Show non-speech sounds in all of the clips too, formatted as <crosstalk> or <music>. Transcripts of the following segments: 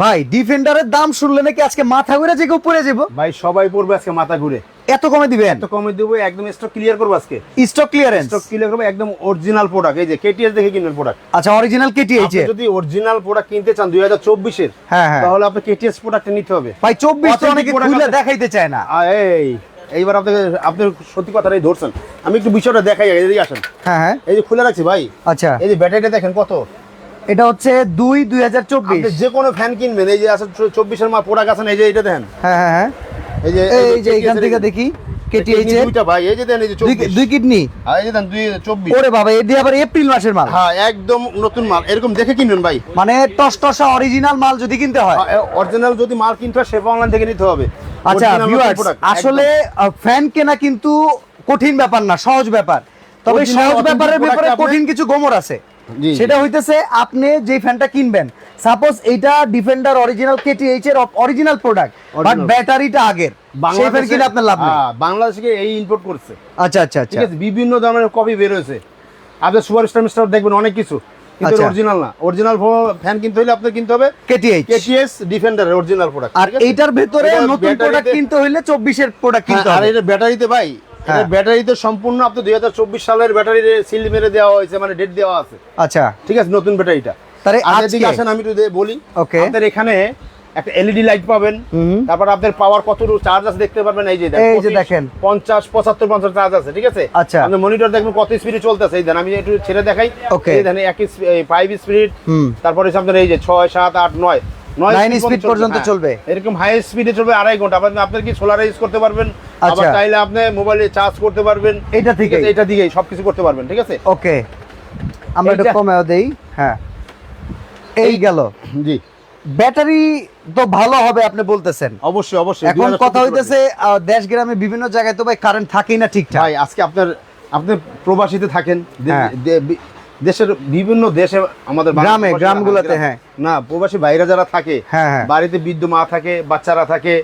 ভাই ডিফেন্ডারের দাম শুনলে নাকি আজকে মাথা ঘুরে যে কেউ পড়ে যাব? ভাই সবাই পড়বে আজকে মাথা ঘুরে। এত কমে দিবেন? এত কমে দেবো একদম স্টক ক্লিয়ার করব আজকে। স্টক ক্লিয়ারেন্স স্টক ক্লিয়ার করব একদম অরিজিনাল প্রোডাক্ট এই যে কেটিএস দেখে কিনবেন প্রোডাক্ট আচ্ছা অরিজিনাল কেটি আপনি যদি অরিজিনাল প্রোডাক্ট কিনতে চান দুই হাজার চব্বিশের হ্যাঁ, হ্যাঁ। তাহলে আপনি কেটিএস প্রোডাক্ট নিতে হবে। ভাই চব্বিশ তো Authentic অনেকে খুলে দেখাইতে চায় না। এই এইবার আপনাকে আপনি সত্যি কথাটাই ধরছেন। আমি একটু বিষয়টা দেখাই এদিকে আসেন। হ্যাঁ হ্যাঁ। এই যে খুলে রাখছি ভাই। আচ্ছা। এই যে ব্যাটারিটা দেখেন কত? এটা হচ্ছে দুই দুই হাজার চব্বিশ। যে কোনো ফ্যান কিনবেন এই যে আছে চব্বিশের মাল প্রোডাক্ট আছে এই যে এটা দেখেন। হ্যাঁ হ্যাঁ হ্যাঁ। এই যে এই যে এখান থেকে দেখি দেন দুই কিডনি? দেন ওরে বাবা এ দিয়ে আবার এপ্রিল মাসের মাল। হ্যাঁ একদম নতুন মাল। এরকম দেখে কিনবেন ভাই। মানে টসটসা অরিজিনাল মাল যদি কিনতে হয়। অরিজিনাল যদি মাল কিনতে হয় সেবা অনলাইন থেকে নিতে হবে। আচ্ছা আসলে ফ্যান কেনা কিন্তু কঠিন ব্যাপার না সহজ ব্যাপার। তবে সহজ ব্যাপারের ব্যাপারে কঠিন কিছু গোমর আছে। সেটা হইতেছে আপনি যে ফ্যানটা কিনবেন সাপোজ এইটা ডিফেন্ডার অরিজিনাল কেটিএইচ এর অরিজিনাল প্রোডাক্ট বাট ব্যাটারিটা আগের। সেই ফ্যান কিনে আপনার লাভ নেই। বাংলাদেশ থেকে এই ইম্পোর্ট করছে। আচ্ছা আচ্ছা আচ্ছা। ঠিক আছে বিভিন্ন ধরনের কপি বের হয়েছে। আপনি সুপার স্টার মিস্টার দেখবেন অনেক কিছু কিন্তু আচ্ছা। অরিজিনাল না। অরিজিনাল ফ্যান কিনতে হলে আপনার কিনতে হবে KTH KTS defender original product আর এইটার ভেতরে নতুন প্রোডাক্ট কিনতে হইলে চব্বিশের প্রোডাক্ট কিনতে হ্যাঁ, আর এটা ব্যাটারিতে ভাই। এটা ব্যাটারিতে সম্পূর্ণ আপনি দুই হাজার চব্বিশ সালের ব্যাটারি সিল মেরে দেওয়া হয়েছে মানে ডেট দেওয়া আছে। আচ্ছা। ঠিক আছে নতুন ব্যাটারিটা তাহলে আজকে- আসেন আমি একটু বলি। Okay. আপনার এখানে একটা এলইডি লাইট পাবেন। তারপর আপনার পাওয়ার কতটুকু চার্জ আছে দেখতে পারবেন এই যে দেখেন, এই যে 25, দেখেন। 50 75 50 চার্জ আছে ঠিক আছে? আচ্ছা। আপনি মনিটর দেখবেন কত স্পিডে চলতেছে। এই দেন আমি একটু ছেড়ে দেখাই. এই দেন এক ফাইভ স্পিড তারপরে আপনার এই যে 6 7 8 9 speed পর্যন্ত হ্যাঁ। চলবে। এরকম হাই স্পিডে চলবে আড়াই ঘণ্টা। আপনি আপনার কি সোলার ইউজ করতে পারবেন? আবার আচ্ছা। চাইলে আপনি মোবাইলে চার্জ করতে পারবেন। এটা? আছে, এটা দিকেই সবকিছু করতে পারবেন ঠিক আছে? ওকে আমরা একটু কমেও দেই। হ্যাঁ। এই গেল। জি। ব্যাটারি তো ভালো হবে আপনি বলতেছেন। অবশ্যই অবশ্যই। এখন কথা হইতেছে দেশ গ্রামে বিভিন্ন জায়গায় তো ভাই কারেন্ট থাকেই না ঠিকঠাক। ভাই আজকে আপনার আপনি প্রবাসীতে থাকেন। হ্যাঁ। দেশের বিভিন্ন দেশে আমাদের গ্রামে, গ্রামগুলোতে, হ্যাঁ। না প্রবাসী বাইরে যারা থাকে হ্যাঁ, হ্যাঁ। বাড়িতে বৃদ্ধ মা থাকে বাচ্চারা থাকে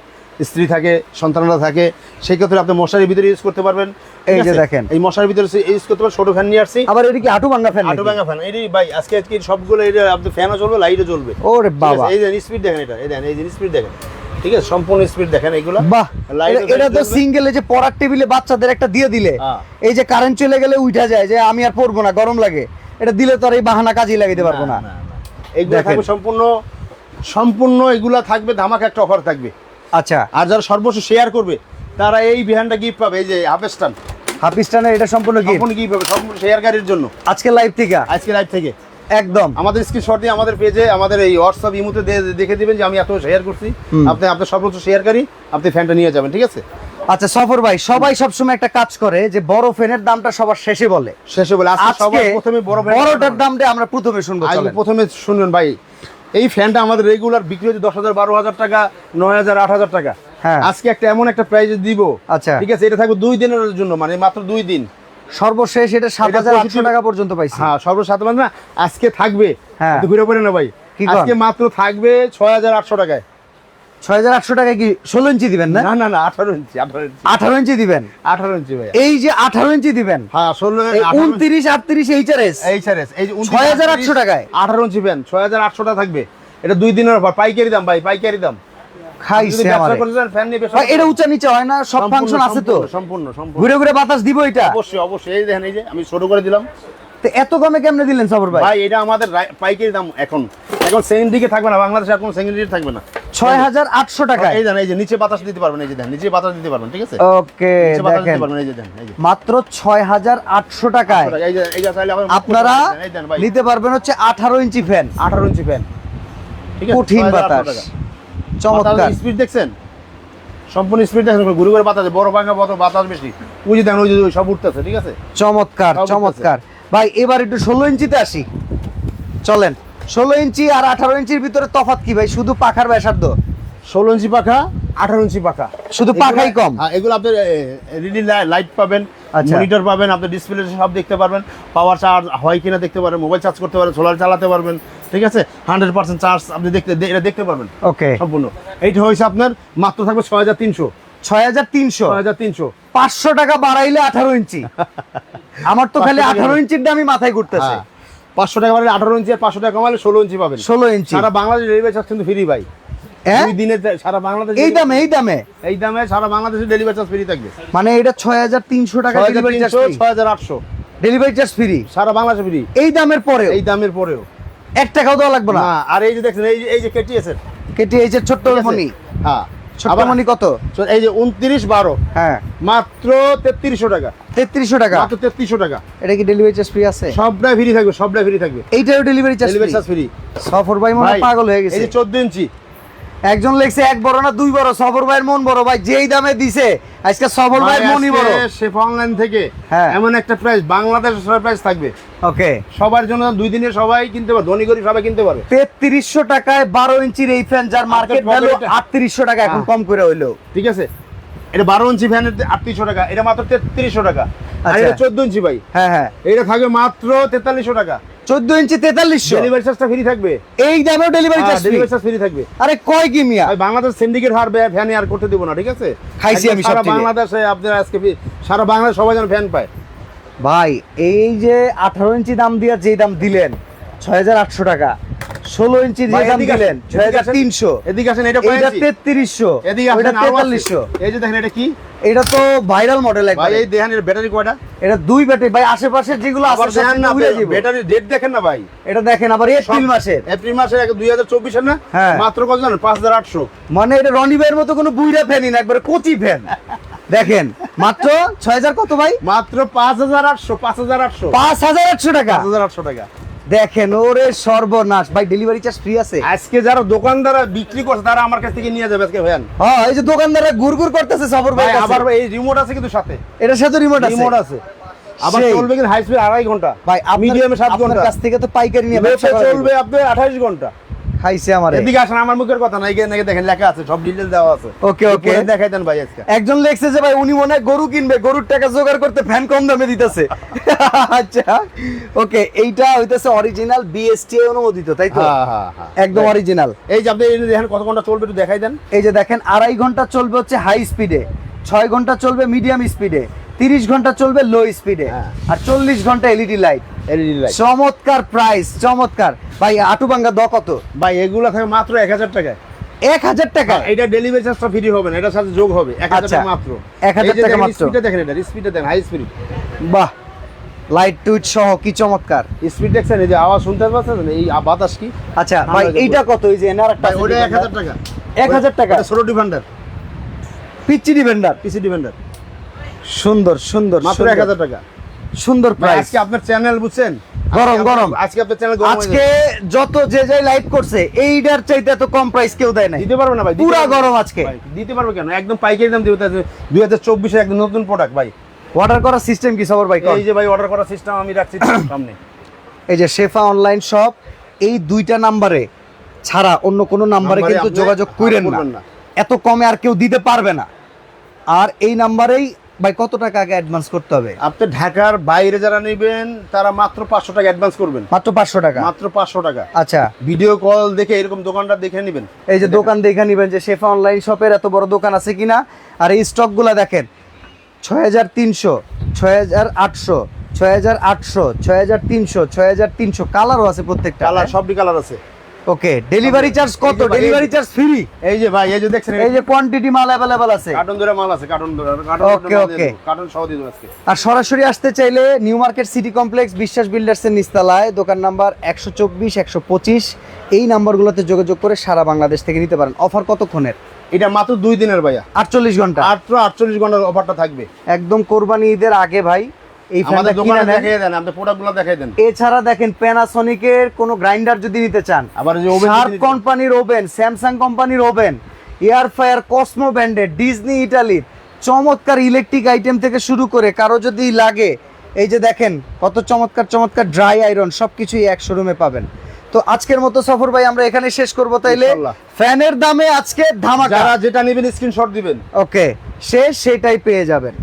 স্ত্রী থাকে সন্তানরা থাকে সেই ক্ষেত্রে আপনি মশারির ভিতরে ইউজ করতে পারবেন এই যে দেখেন। এই মশারির ভিতরে ইউজ করতে পারেন ছোট ফ্যান নিয়ে আসছি। আবার এটা কি হাঁটু ভাঙ্গা ফ্যান আটো ভাঙা ফ্যান এই ভাই আজকে আজকে সবগুলো যে আপনি ফ্যানও চলবে লাইটও চলবে। ওরে বাবা। এই যে স্পিড দেখেন এটা এই দেখেন এই যে স্পিড দেখেন। ঠিক আছে? সম্পূর্ণ স্পিড দেখেন এইগুলো বাহ। এটা- তো। সিঙ্গেল যে পড়ার টেবিলে বাচ্চাদের একটা দিয়ে দিলে হ্যাঁ। এই যে কারেন্ট চলে গেলে উঠা যায় যে আমি আর পড়ব না গরম লাগে। এটা দিলে তো আর এই বাহানা কাজেই লাগাইতে পারব না। দেখেন। থাকবে সম্পূর্ণ সম্পূর্ণ এগুলা থাকবে ধামাকা একটা অফার থাকবে। আচ্ছা। আর যারা সর্বস্ব শেয়ার করবে তারা এই বিহানটা গিফট পাবে এই যে হাফেস্টান হাফিস্টানের এটা সম্পূর্ণ কি সম্পূর্ণ গিফট পাবে সম্পূর্ণ শেয়ারকারীর জন্য। আজকে লাইভ থেকে? আজকে লাইভ থেকে। একদম। আমাদের স্ক্রিনশট দিয়ে আমাদের পেজে আমাদের এই হোয়াটসঅ্যাপ ইমুতে দেখে দিবেন যে আমি এত শেয়ার করছি। আপনি আপনার সর্বোচ্চ শেয়ারকারী আপনি ফ্যানটা নিয়ে যাবেন ঠিক আছে? আচ্ছা সফর ভাই সবাই সবসময় একটা কাজ করে যে বড় ফ্যানের দামটা সবার শেষে বলে। শেষে বলে। আজকে প্রথমে বড় বড়টার দামটা আমরা প্রথমে শুনব। প্রথমে শুনবেন ভাই এই ফ্যানটা আমাদের রেগুলার বিক্রি হচ্ছে দশ হাজার বারো হাজার টাকা নয় হাজার আট হাজার টাকা। হ্যাঁ। আজকে একটা এমন একটা প্রাইজে দিব। আচ্ছা। ঠিক আছে এটা থাকবে দুই দিনের জন্য মানে মাত্র দুই দিন। সর্বশেষ এটা সাত হাজার আটশো টাকা পর্যন্ত পাইছি। হ্যাঁ সর্বসাধারণ মানে না আজকে থাকবে। হ্যাঁ। ঘুরে পড়ে না ভাই। আজকে মাত্র থাকবে ছয় হাজার আটশো টাকায়। টাকা কি ইঞ্চি দিবেন না? না না না আঠারো ইঞ্চি আঠারো ইঞ্চি। আঠারো ইঞ্চি দিবেন? আঠারো ইঞ্চি ভাই এই যে আঠারো ইঞ্চি দিবেন? হ্যাঁ ষোলো উনত্রিশ আটত্রিশ এইচআরএস? এইচআরএস এই যে 6,800 টাকায়? আঠারো ইঞ্চি ফ্যান ছয় হাজার আটশো টাকা থাকবে। এটা দুই দিনের অফার পাইকারি দাম ভাই পাইকারি দাম। খাইছে আমারে। ফ্যান নিয়ে ভাই, এটা উঁচা নিচে হয় না? সব ফাংশন আছে তো? সম্পূর্ণ, ঘুরে ঘুরে বাতাস দিব এটা অবশ্যই অবশ্যই। এই দেখেন এই যে আমি শুরু করে দিলাম। তো এত কমে কেমনে দিলেন সবর ভাই? ভাই এটা আমাদের পাইকারি দাম এখন। এখন সেকেন্ড দিকে থাকবে না বাংলাদেশে এখন সেকেন্ড দিকে থাকবে না। ছয় হাজার আটশো টাকায়। এই দেন এই যে নিচে বাতাস দিতে পারবেন এই যে দেন নিচে বাতাস দিতে পারবেন ঠিক আছে? ওকে দেখেন। দেন মাত্র ছয় হাজার আটশো টাকায়। আপনারা দেন নিতে পারবেন হচ্ছে আঠারো ইঞ্চি ফ্যান। 18 inch fan. কঠিন বাতাস। চমৎকার। স্পিড দেখছেন? সম্পূর্ণ স্পিড দেখেন ঘুরে ঘুরে বাতাস বড় ভাঙা বড় বাতাস বেশি। ওই যে দেখেন ওই যে সব উঠতেছে ঠিক আছে? চমৎকার চমৎকার। ভাই এবার একটু ষোলো ইঞ্চিতে আসি। চলেন। ষোলো ইঞ্চি আর আঠারো ইঞ্চির ভিতরে তফাৎ কি ভাই? শুধু পাখার ব্যাসার্ধ? ষোলো ইঞ্চি পাখা আঠারো ইঞ্চি পাখা। শুধু পাখাই কম? হ্যাঁ, এগুলো আপনার রিলি লাইট পাবেন আচ্ছা। মনিটর পাবেন আপনি ডিসপ্লে সব দেখতে পারবেন। পাওয়ার চার্জ হয় কিনা দেখতে পারবেন মোবাইল চার্জ করতে পারবেন সোলার চালাতে পারবেন ঠিক আছে? হান্ড্রেড পার্সেন্ট চার্জ আপনি দেখতে এটা দেখতে পারবেন। ওকে সম্পূর্ণ। এইটা হয়েছে আপনার মাত্র থাকবে ছয় হাজার তিনশো। ছয় হাজার তিনশো? ছয় হাজার তিনশো। পাঁচশো টাকা বাড়াইলে আঠারো ইঞ্চি। <laughs> আমার তো খালি আঠারো ইঞ্চির দামই মাথায় ঘুরতেছে। হ্যাঁ। পাঁচশো টাকা মানে আঠারো ইঞ্চি আর পাঁচশো টাকা কমালে ষোলো ইঞ্চি পাবেন। ষোলো ইঞ্চি। সারা বাংলাদেশ ডেলিভারি চার্জ কিন্তু ফ্রি ভাই। হ্যাঁ? দুই দিনে সারা বাংলাদেশ এই দামে এই দামে? এই দামে সারা বাংলাদেশে ডেলিভারি চার্জ ফ্রি থাকবে। মানে এটা ছয় হাজার তিনশো টাকা ডেলিভারি চার্জ ছয় হাজার আটশো। ডেলিভারি চার্জ ফ্রি সারা বাংলাদেশে ফ্রি এই দামের পরে এই দামের পরেও। এক টাকাও দেওয়া লাগবে না? আর এই যে দেখছেন এই যে কেটিএস এর কেটি এই যে ছোট্ট? মনি হ্যাঁ। ছোট্ট আবার- কত? এই যে উনত্রিশ বারো। হ্যাঁ। মাত্র তেত্রিশশো টাকা। তেত্রিশশো টাকা? মাত্র তেত্রিশশো টাকা। এটা কি ডেলিভারি চার্জ ফ্রি আছে? সবটাই ফ্রি থাকবে সবটাই ফ্রি থাকবে। এইটারও delivery charge delivery charge free সফর ভাই মনে পাগল হয়ে গেছে। এই যে চোদ্দ ইঞ্চি। একজন লেখছে এক বড় না দুই বড়? সফর ভাইয়ের মন বড়। ভাই যেই দামে দিছে আজকে সফর ভাইয়ের মনই বড়। শেফ অনলাইন থেকে হ্যাঁ। এমন একটা প্রাইস বাংলাদেশ প্রাইস থাকবে। ওকে। সবার জন্য দুই দিনে সবাই কিনতে পারবে ধনী গরিব সবাই কিনতে পারবে। তেত্রিশশো টাকায় বারো ইঞ্চির এই ফ্যান যার মার্কেট ভ্যালু পকেটে- আটত্রিশশো টাকা এখন হ্যাঁ। কম করে হইল। ঠিক আছে? এটা বারো ইঞ্চি ফ্যানের আটত্রিশশো টাকা এটা মাত্র তেত্রিশশো টাকা। আর আচ্ছা। এটা চোদ্দ ইঞ্চি ভাই। হ্যাঁ হ্যাঁ। এটা থাকবে মাত্র তেতাল্লিশশো টাকা। চোদ্দ ইঞ্চি তেতাল্লিশশো। ডেলিভারি চার্জটা ফ্রি থাকবে। এই দামেও delivery charge delivery charge free থাকবে। আরে কয় কি মিয়া? ভাই বাংলাদেশ সিন্ডিকেট হার ফ্যান আর করতে দেব না ঠিক আছে? খাইছি আমি সব সারা বাংলাদেশে আপনারা আজকে সারা বাংলাদেশ সবাই যেন ফ্যান পায়। ভাই এই যে আঠারো ইঞ্চি দাম দিয়ে যে দাম দিলেন ছয় হাজার আটশো টাকা। ষোলো ইঞ্চি যে দাম দিলেন ছয় হাজার তিনশো। এদিকে আসেন এটা তেত্রিশশো। এদিকে আসেন। তেতাল্লিশশো। এই যে দেখেন এটা কি? এটা তো ভাইরাল মডেল ভাই এই দেখেন এর ব্যাটারি কয়টা? এটা দুই ব্যাটারি ভাই আশেপাশে যেগুলো আছে দেখেন না ব্যাটারি ডেট দেখেন না ভাই। এটা দেখেন আবার এপ্রিল মাসের এপ্রিল মাসে দুই হাজার চব্বিশের না? হ্যাঁ। মাত্র কত জানেন? পাঁচ হাজার আটশো। মানে এটা রনি ভাইয়ের মতো কোনো বুইরা ফ্যানই না একবারে কচি ফ্যান দেখেন মাত্র ছয় হাজার কত ভাই? মাত্র পাঁচ হাজার আটশো পাঁচ হাজার আটশো। পাঁচ হাজার আটশো টাকা। পাঁচ হাজার আটশো টাকা। দেখেন ওরে সর্বনাশ। ভাই ডেলিভারি চার্জ ফ্রি আছে। আজকে যারা দোকানদাররা বিক্রি করছে তারা আমার কাছ থেকে নিয়ে যাবে আজকে ভ্যান হ্যাঁ এই যে দোকানদাররা গুড়গুড় করতেছে সবর ভাই আবার এই রিমোট আছে কিন্তু সাথে। এটার সাথে রিমোট আছে? রিমোট আছে। আবার। চলবে কিন্তু হাই স্পিড আড়াই ঘণ্টা। ভাই মিডিয়ামে সাত আপনার ঘণ্টা। কাছ থেকে তো পাইকারি নিয়ে ব্যবসা চলবে আপনি আঠাশ ঘণ্টা। খাইছে আমারে। এদিকে আসেন আমার মুখের কথা না এখানে দেখেন লেখা আছে সব ডিটেল দেওয়া আছে। ওকে ওকে দেখাই দেন ভাই আজকে। একজন লেখছে যে ভাই উনি মনে গরু কিনবে গরুর টাকা জোগাড় করতে ফ্যান কম দামে দিতেছে। <laughs> আচ্ছা। ওকে এইটা হইতেছে অরিজিনাল বিএসটিআই অনুমোদিত তাই তো? হ্যাঁ হ্যাঁ হ্যাঁ। একদম অরিজিনাল এই যে আপনি দেখেন কত ঘণ্টা চলবে একটু দেখাই দেন। এই যে দেখেন আড়াই ঘণ্টা চলবে হচ্ছে হাই স্পিডে ছয় ঘণ্টা চলবে মিডিয়াম স্পিডে তিরিশ ঘণ্টা চলবে লো স্পিডে হ্যাঁ। আর চল্লিশ ঘণ্টা এলইডি লাইট এলইডি লাইট চমৎকার প্রাইস চমৎকার। ভাই আটু ভাঙ্গা দ কত? ভাই এগুলো থাকে মাত্র এক হাজার টাকায়। এক হাজার টাকা? এটা ডেলিভারি চার্জটা ফ্রি হবে না এটার সাথে যোগ হবে। এক হাজার আচ্ছা, টাকা মাত্র। 1000 টাকা মাত্র। স্পিডটা দেখেন এটা স্পিডটা দেখেন হাই স্পিড বাহ লাইট টুইট সহ কি চমৎকার। স্পিড দেখছেন এই যে আওয়াজ শুনতে পাচ্ছেন? এই বাতাস কি? আচ্ছা ভাই এইটা কত? এই যে এনার একটা ওটা এক হাজার টাকা। এক হাজার টাকা। ছোট ডিফেন্ডার পিচ্চি ডিভেন্ডার পিসি ডিফেন্ডার সুন্দর সুন্দর মাত্র সুন্দর। এক হাজার টাকা। সুন্দর প্রাইস আজকে আপনার চ্যানেল বুঝছেন? গরম, গরম। আজকে আপনার চ্যানেল গরম আজকে যত যে যে লাইভ করছে এইটার চাইতে এত কম প্রাইস কেউ দেয় না দিতে পারবে না ভাই পুরা গরম আজকে। ভাই, দিতে পারবে কেন? একদম পাইকারি দাম দিবে দুই হাজার চব্বিশে একদম নতুন প্রোডাক্ট ভাই। অর্ডার করার সিস্টেম কি সবার ভাই এই যে ভাই অর্ডার করার সিস্টেম আমি রাখছি <coughs> সামনে। এই যে শেফা অনলাইন শপ এই দুইটা নাম্বারে ছাড়া অন্য কোনো নাম্বারে কিন্তু যোগাযোগ করেন না। এত কমে আর কেউ দিতে পারবে না। আর এই নাম্বারেই ভাই কত টাকা আগে অ্যাডভান্স করতে হবে? আপনি ঢাকার বাইরে যারা নেবেন তারা মাত্র পাঁচশো টাকা অ্যাডভান্স করবেন। মাত্র পাঁচশো টাকা? মাত্র পাঁচশো টাকা। আচ্ছা। ভিডিও কল দেখে এরকম দোকানটা দেখে নেবেন। এই যে দোকান দেখে নিবেন যে শেফা অনলাইন শপের এত বড় দোকান আছে কিনা? আর এই স্টকগুলো দেখেন। ছয় হাজার তিনশো ছয় হাজার আটশো ছয় হাজার আটশো ছয় হাজার তিনশো ছয় হাজার তিনশো। কালারও আছে প্রত্যেকটা। কালার সবটি কালার আছে। ওকে ডেলিভারি চার্জ কত? ডেলিভারি চার্জ ফ্রি এই যে ভাই এই যে দেখছেন এই যে কোয়ান্টিটি মাল অ্যাভেলেবেল আছে। কার্টন ধরে মাল আছে কার্টন ধরে কার্টন Okay, okay. কার্টন সহ দিয়ে আজকে। আর সরাসরি আসতে চাইলে নিউ মার্কেট সিটি কমপ্লেক্স বিশ্বাস বিল্ডার্সের নিস্তালায় দোকান নাম্বার একশো চব্বিশ একশো পঁচিশ। এই নাম্বারগুলোতে যোগাযোগ করে সারা বাংলাদেশ থেকে নিতে পারেন। অফার কতক্ষণের এটা মাত্র দুই দিনের ভাইয়া। আটচল্লিশ ঘণ্টা। মাত্র আটচল্লিশ ঘণ্টার অফারটা থাকবে। একদম কোরবানি ঈদের আগে ভাই এই ফ্যানটা কিনে দেখিয়ে দেন আপনি প্রোডাক্টগুলো দেখাই দেন। এছাড়া দেখেন প্যানাসনিকের কোনো গ্রাইন্ডার যদি নিতে চান আবার যে ওভেন শার্প কোম্পানির ওভেন স্যামসাং কোম্পানির ওভেন এয়ার ফায়ার কসমো ব্র্যান্ডের ডিজনি ইটালির চমৎকার ইলেকট্রিক আইটেম থেকে শুরু করে কারও যদি লাগে এই যে দেখেন কত চমৎকার চমৎকার ড্রাই আয়রন সবকিছুই এক শোরুমে পাবেন। তো আজকের মতো সফর ভাই আমরা এখানে শেষ করব তাইলে। ফ্যানের দামে আজকে ধামাকা। যারা যেটা নেবেন স্ক্রিনশট দিবেন। ওকে সে সেটাই পেয়ে যাবেন।